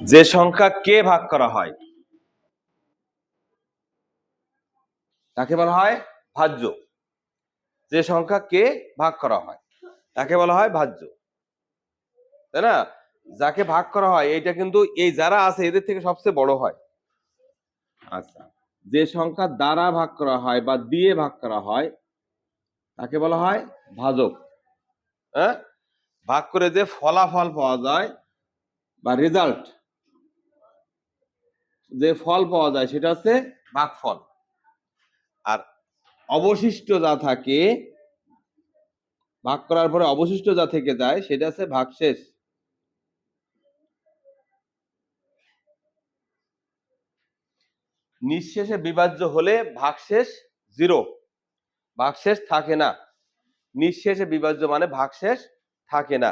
যে সংখ্যা কে ভাগ করা হয়? তাকে বলা হয়? ভাজ্য। যে সংখ্যা কে ভাগ করা হয়? তাকে বলা হয়? ভাজ্য। তাই না? যাকে ভাগ করা হয় এটা কিন্তু এই যারা আছে, এদের থেকে সবচেয়ে বড় হয়। আচ্ছা। যে সংখ্যা দ্বারা ভাগ করা হয় বা দিয়ে ভাগ করা হয়, তাকে বলা হয় ভাজক। হ্যাঁ? ভাগ করে যে ফলাফল পাওয়া যায় বা রেজাল্ট যে ফল পাওয়া যায় সেটা হচ্ছে ভাগফল আর অবশিষ্ট যা থাকে, ভাগ করার পরে অবশিষ্ট যা থেকে যায় সেটা হচ্ছে ভাগশেষ। নিঃশেষে বিভাজ্য হলে ভাগশেষ জিরো ভাগশেষ থাকে না। নিঃশেষে বিভাজ্য মানে ভাগশেষ থাকে না।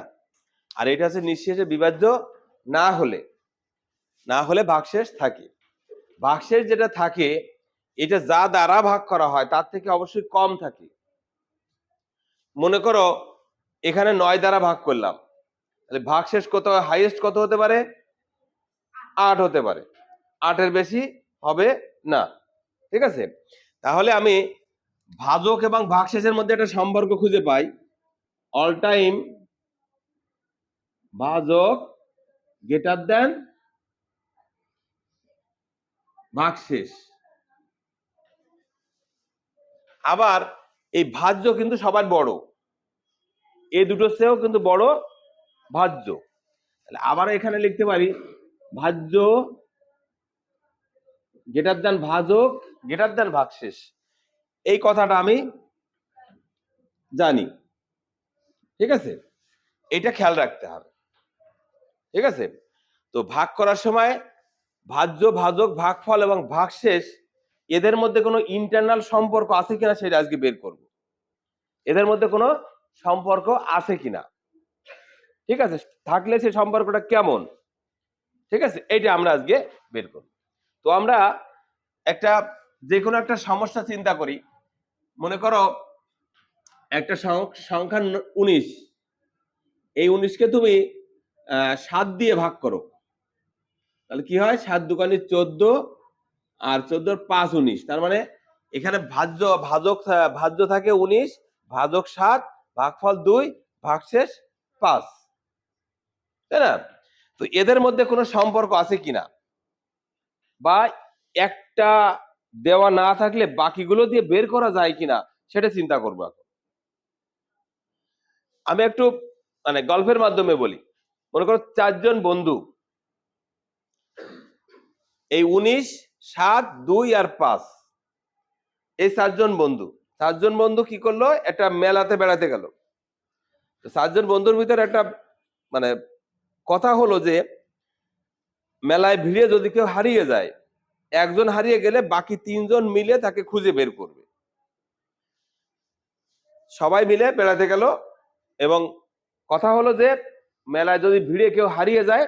আর এটা হচ্ছে নিঃশেষে বিভাজ্য না হলে। না হলে ভাগশেষ থাকে। ভাগশেষ যেটা থাকে, এটা যা দ্বারা ভাগ করা হয়, তার থেকে অবশ্যই কম থাকে। মনে করো, এখানে নয় দ্বারা ভাগ করলাম। তাহলে ভাগশেষ কত হাইয়েস্ট কত হতে পারে? আট হতে পারে। আটের বেশি হবে না। ঠিক আছে? তাহলে আমি ভাজক এবং ভাগশেষের মধ্যে একটা সম্পর্ক খুঁজে পাই। অল টাইম ভাজক গ্রেটার দেন ভাগশেষ আবার এই ভাজ্য কিন্তু সবার বড়। এই দুটো চেয়েও কিন্তু বড়, ভাজ্য। আবার এখানে লিখতে পারি, ভাজ্য গেটার দেন ভাজক গেটার দেন ভাগশেষ এই কথাটা আমি জানি। ঠিক আছে? এটা খেয়াল রাখতে হবে। ঠিক আছে? তো ভাগ করার সময় ভাজ্য, ভাজক, ভাগফল এবং ভাগশেষ, এদের মধ্যে কোনো ইন্টারনাল সম্পর্ক আছে কিনা সেটা আজকে বের করব। এদের মধ্যে কোনো সম্পর্ক আছে কিনা? ঠিক আছে? থাকলে সেই সম্পর্কটা কেমন? ঠিক আছে? এইটা আমরা আজকে বের করব। তো আমরা একটা যে কোনো একটা সমস্যা চিন্তা করি। মনে করো একটা সংখ্যা উনিশ। এই উনিশকে তুমি সাত দিয়ে ভাগ করো। তাহলে কি হয়? সাত দোকানে চোদ্দ আর চোদ্দোর পাঁচ উনিশ। তার মানে এখানে ভাজ্য, ভাজক ভাজ্য থাকে উনিশ, ভাজক সাত, ভাগফল দুই, ভাগশেষ পাঁচ। তাই না? তো এদের মধ্যে কোনো সম্পর্ক আছে কিনা বা একটা দেওয়া না থাকলে বাকিগুলো দিয়ে বের করা যায় কিনা সেটা চিন্তা করব এখন। আমি একটু মানে গল্পের মাধ্যমে বলি। মনে করো চারজন বন্ধু এই উনিশ, সাত, দুই আর পাঁচ। এই চারজন বন্ধু। সাতজন বন্ধু কি করল? একটা মেলাতে বেড়াতে গেল। তো চারজন বন্ধুর ভিতরে একটা মানে কথা হলো যে, মেলায় ভিড়ে যদি কেউ হারিয়ে যায়, একজন হারিয়ে গেলে বাকি তিনজন মিলে তাকে খুঁজে বের করবে। সবাই মিলে বেড়াতে গেল এবং কথা হলো যে, মেলায় যদি ভিড়ে কেউ হারিয়ে যায়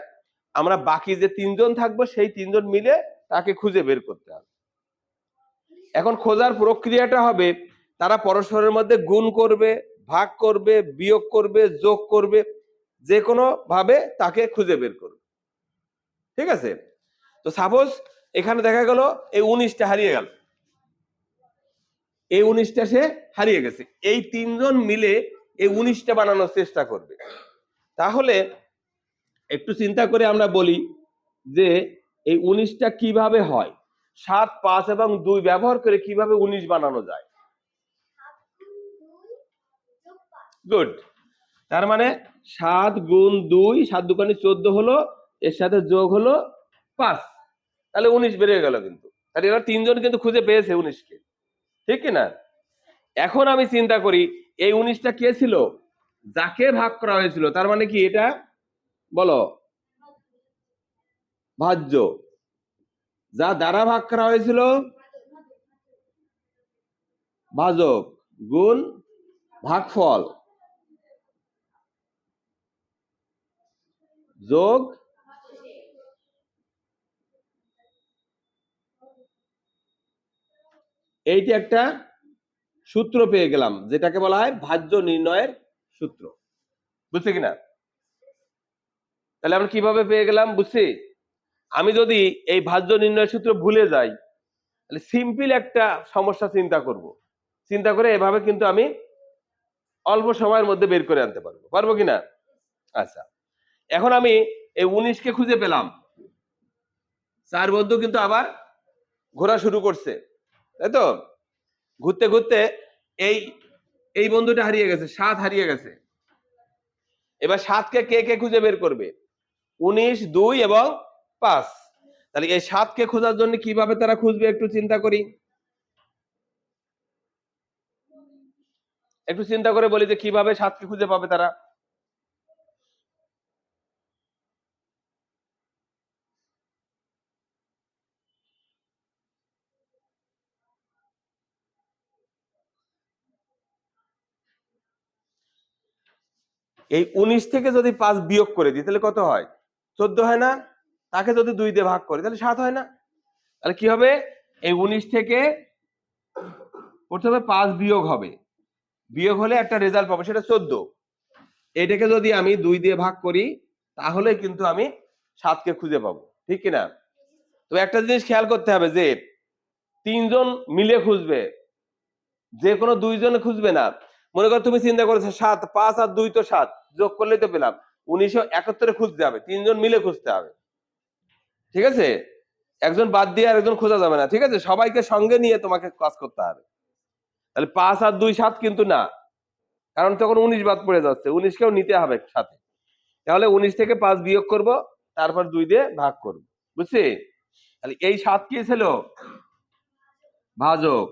আমরা বাকি যে তিনজন থাকব, সেই তিনজন মিলে তাকে খুঁজে বের করতে হবে। এখন খোঁজার প্রক্রিয়াটা হবে, তারা পরস্পরের মধ্যে গুণ করবে, ভাগ করবে, বিয়োগ করবে, যোগ করবে, যে কোনো ভাবে তাকে খুঁজে বের করবে। ঠিক আছে? তো সাপোজ এখানে দেখা গেল, এই উনিশটা হারিয়ে গেল। এই উনিশটা সে হারিয়ে গেছে। এই তিনজন মিলে এই উনিশটা বানানোর চেষ্টা করবে। তাহলে একটু চিন্তা করে আমরা বলি যে এই উনিশটা কীভাবে হয়? সাত, পাঁচ এবং দুই ব্যবহার করে কীভাবে উনিশ বানানো যায়? গুড তার মানে সাত গুণ দুই, সাত দুকানি চোদ্দ হলো, এর সাথে যোগ হলো পাঁচ। তাহলে উনিশ বেড়ে গেল কিন্তু। তাহলে এবার তিনজন কিন্তু খুঁজে পেয়েছে উনিশকে। ঠিক না এখন আমি চিন্তা করি, এই উনিশটা কে ছিল? যাকে ভাগ করা হয়েছিল। তার মানে কি এটা? বলো। ভাজ্য। যা দ্বারা ভাগ করা হয়েছিল? ভাজক। গুণ ভাগফল। যোগ এইটি একটা সূত্র পেয়ে গেলাম, যেটাকে বলা হয় ভাজ্য নির্ণয়ের সূত্র। বুঝছে কিনা? তাহলে আমরা কীভাবে পেয়ে গেলাম? বুঝছি? আমি যদি এই ভাজ্য নির্ণয় সূত্র ভুলে যাই, তাহলে সিম্পল একটা সমস্যা চিন্তা করব। চিন্তা করে এভাবে কিন্তু আমি অল্প সময়ের মধ্যে বের করে আনতে পারব। পারব কিনা আচ্ছা। এখন আমি এই উনিশকে খুঁজে পেলাম। চার বন্ধু কিন্তু আবার ঘোরা শুরু করছে। তাই তো? ঘুরতে ঘুরতে এই এই বন্ধুটা হারিয়ে গেছে, সাত হারিয়ে গেছে। এবার সাতকে কে কে খুঁজে বের করবে? উনিশ, দুই এবং পাঁচ। তাহলে এই সাতকে খোঁজার জন্য কীভাবে তারা খুঁজবে একটু চিন্তা করি। একটু চিন্তা করে বলি যে কীভাবে সাতকে খুঁজে পাবে তারা। এই উনিশ থেকে যদি পাঁচ বিয়োগ করে দিই, তাহলে কত হয়? চোদ্দ হয় না? তাকে যদি দুই দিয়ে ভাগ করি, তাহলে সাত হয় না? তাহলে কি হবে? এই উনিশ থেকে প্রথমে পাঁচ বিয়োগ হবে। বিয়োগ হলে একটা রেজাল্ট পাবো, সেটা চোদ্দ। এটাকে যদি আমি দুই দিয়ে ভাগ করি, তাহলে কিন্তু আমি সাতকে খুঁজে পাবো। ঠিক কিনা? তো একটা জিনিস খেয়াল করতে হবে যে, তিনজন মিলে খুঁজবে। যে কোনো দুইজনে খুঁজবে না। মনে করো তুমি চিন্তা করেছ, সাত, পাঁচ আর দুই তো সাত, যোগ করলেই তো পেলাম। উনিশশো একাত্তরে খুঁজতে হবে, তিনজন মিলে খুঁজতে হবে। ঠিক আছে? একজন বাদ দিয়ে আর একজন খোঁজা যাবে না, ঠিক আছে? সবাইকে সঙ্গে নিয়ে তোমাকে কাজ করতে হবে। তাহলে পাঁচ আর দুই সাত কিন্তু না, কারণ তখন উনিশ বাদ পড়ে যাচ্ছে, উনিশকেও নিতে হবে সাথে। তাহলে উনিশ থেকে পাঁচ বিয়োগ করব, তারপর দুই দিয়ে ভাগ করব, বুঝছি? তাহলে এই সাত কি ছিল? ভাজক।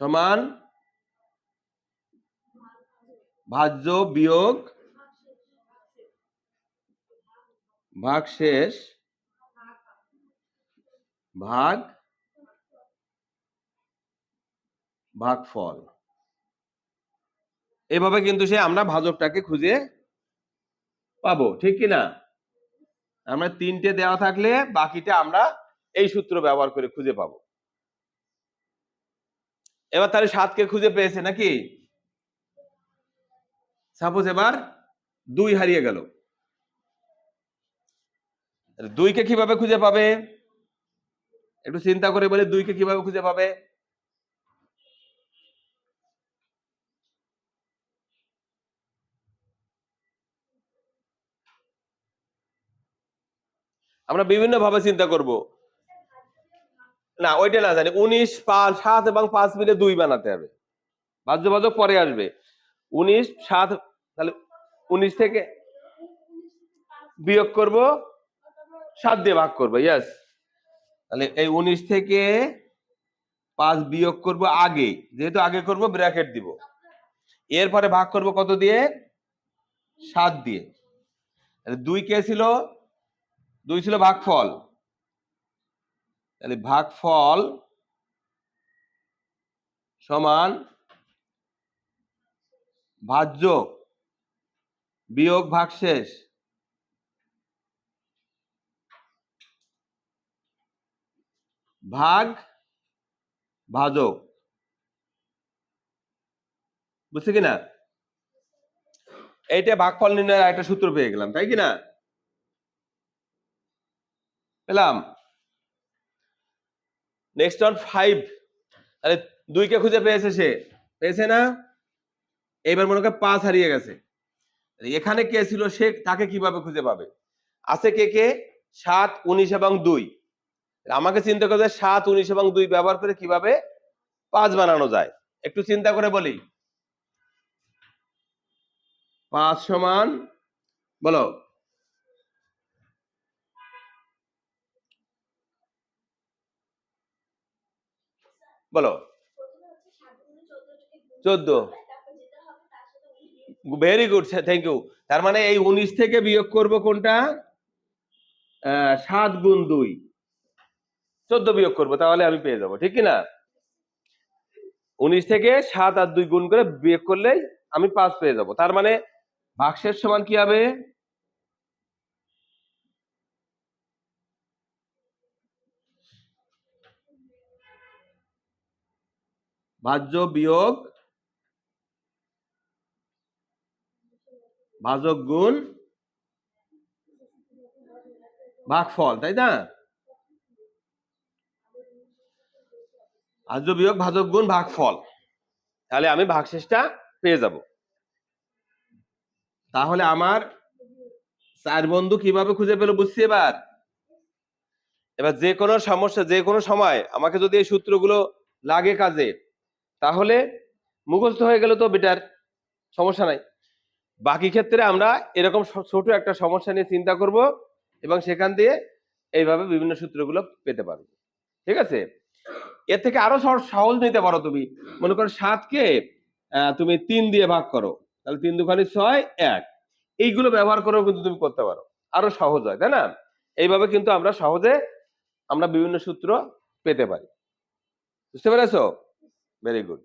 সমান ভাজ্য বিয়োগ ভাগ শেষ। ভাগ ভাগফল এভাবে কিন্তু সে আমরা ভাজকটাকে খুঁজে পাবো, ঠিক কি না? আমরা তিনটে দেওয়া থাকলে বাকিটা আমরা এই সূত্র ব্যবহার করে খুঁজে পাবো। এবার তাহলে সাতকে খুঁজে পেয়েছে নাকি? সাপোজ এবার দুই হারিয়ে গেল। দুইকে কীভাবে খুঁজে পাবে? একটু চিন্তা করে বলে, দুইকে কীভাবে খুঁজে পাবে? আমরা বিভিন্ন ভাবে চিন্তা করব। না, ওইটা না জানি। উনিশ, পাঁচ, সাত এবং পাঁচ মিলে দুই বানাতে হবে। বাহ্য বাজক পরে আসবে। উনিশ, সাত, তাহলে উনিশ থেকে বিয়োগ করব, সাত দিয়ে ভাগ করব ইয়াস তাহলে এই উনিশ থেকে পাঁচ বিয়োগ করব আগে, যেহেতু আগে করব ব্র্যাকেট দিব। এরপরে ভাগ করব কত দিয়ে? সাত দিয়ে। দুই কে ছিল? দুই ছিল ভাগফল। তাহলে ভাগফল সমান ভাজ্য বিয়োগ ভাগশেষ ভাগ ভাজক। বুঝছে কিনা? এইটা ভাগফল নির্ণয়ের একটা সূত্র পেয়ে গেলাম, তাই কিনা? পেলাম। নেক্সট অন ফাইভ তাহলে দুইকে খুঁজে পেয়েছে সে। পেয়েছে না? এবার মনে কর পাঁচ হারিয়ে গেছে। এখানে কে ছিল সে তাকে কীভাবে খুঁজে পাবে? আছে কে কে? সাত, উনিশ এবং দুই। আমাকে চিন্তা করতে সাত, উনিশ এবং দুই ব্যবহার করে কীভাবে পাঁচ বানানো যায়? একটু চিন্তা করে বলি। পাঁচ সমান, বলো। বলো। চোদ্দ। ভেরি গুড থ্যাংক ইউ তার মানে এই উনিশ থেকে বিয়োগ করব কোনটা? সাত গুণ দুই। চোদ্দ বিয়োগ করব, তাহলে আমি পেয়ে যাব, ঠিক না? উনিশ থেকে সাত আর দুই গুণ করে বিয়োগ করলেই আমি পাঁচ পেয়ে যাব। তার মানে ভাগশেষ সমান কি হবে? ভাজ্য বিয়োগ ভাজক গুণ ভাগফল তাই না? ভাজ্য বিয়োগ ভাজক গুণ ভাগফল তাহলে আমি ভাগশেষটা পেয়ে যাব। তাহলে আমার চার বন্ধু কীভাবে খুঁজে পেল বুঝছি এবার? এবার যে কোনো সমস্যা, যে কোনো সময় আমাকে যদি এই সূত্রগুলো লাগে কাজে, তাহলে মুখস্থ হয়ে গেলে তো বেটার, সমস্যা নাই। বাকি ক্ষেত্রে আমরা এরকম ছোট একটা সমস্যা নিয়ে চিন্তা করব এবং সেখান দিয়ে এইভাবে বিভিন্ন সূত্রগুলো পেতে পারব। ঠিক আছে? এর থেকে আরও সহ- সহজ নিতে পারো তুমি। মনে করো সাতকে তুমি তিন দিয়ে ভাগ করো। তাহলে তিন দুখানি ছয়, এক। এইগুলো ব্যবহার করেও কিন্তু তুমি করতে পারো। আরও সহজ হয়, তাই না? এইভাবে কিন্তু আমরা সহজে আমরা বিভিন্ন সূত্র পেতে পারি। বুঝতে পেরেছ? Very good